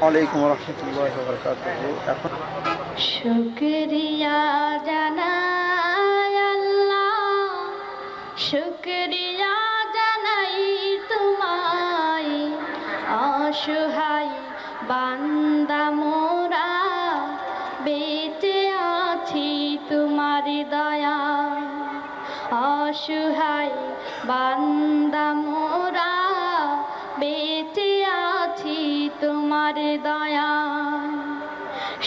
ওয়ালাইকুম রহমতুল্লাহ বরকাত এখন শুক্রিয়া জানাই আল্লাহ বান্দা মোরা, বেঁচে আছি তোমার দয়া। অসহায় বান্দা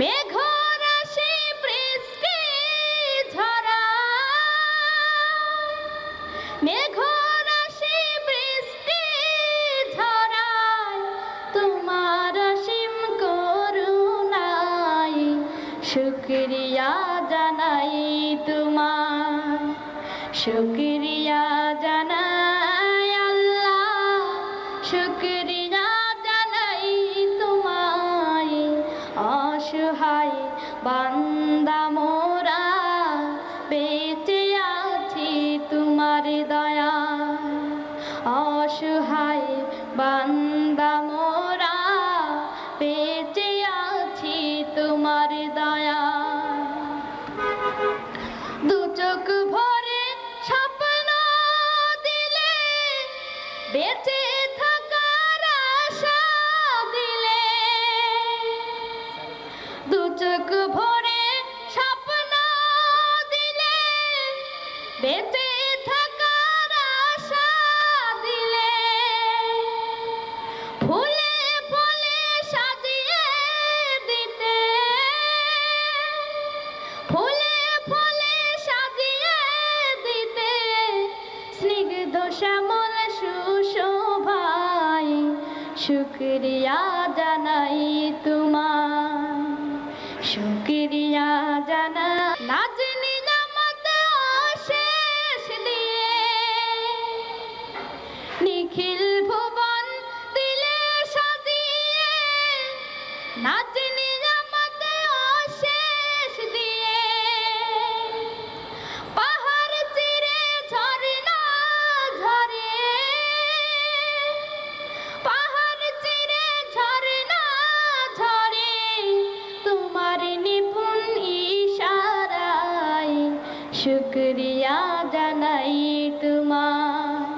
মেঘরাশি বৃষ্টি ঝরা মেঘরাশি বৃষ্টি ঝরায়, তোমার করুণাই। শুক্রিয়া জানাই তোমার, শুক্রিয়া জানাই আল্লাহ। শুক্রিয়া বান্দা মোরা বেঁচে আছি তোমার দয়া। অসহায় বান্দা বেঁচে থাকার আশা দিলে, ফুলে ফলে সাজিয়ে দিতে। ফুলে ফলে সাজিয়ে দিতে, স্নিগ্ধ শ্যামল সুশোভাই শুক্রিয়া জানাই তোমার শুক্রিয়া জানা নাচ নিখিল ভুবন দিলে সাজিয়ে নাচ নিজামত অশেষ দিয়ে। পাহাড় চিরে ঝরনা ঝরে পাহাড় চিরে ঝরনা ঝরে তোমার নিপুণ ইশারায় শুক্রিয়া জানাই তোমার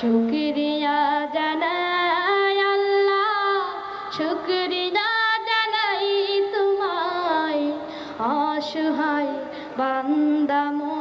শুক্রিয়া জানাই আল্লাহ শুক্রিয়া জানাই তোমায়। অসহায় বান্দা মোরা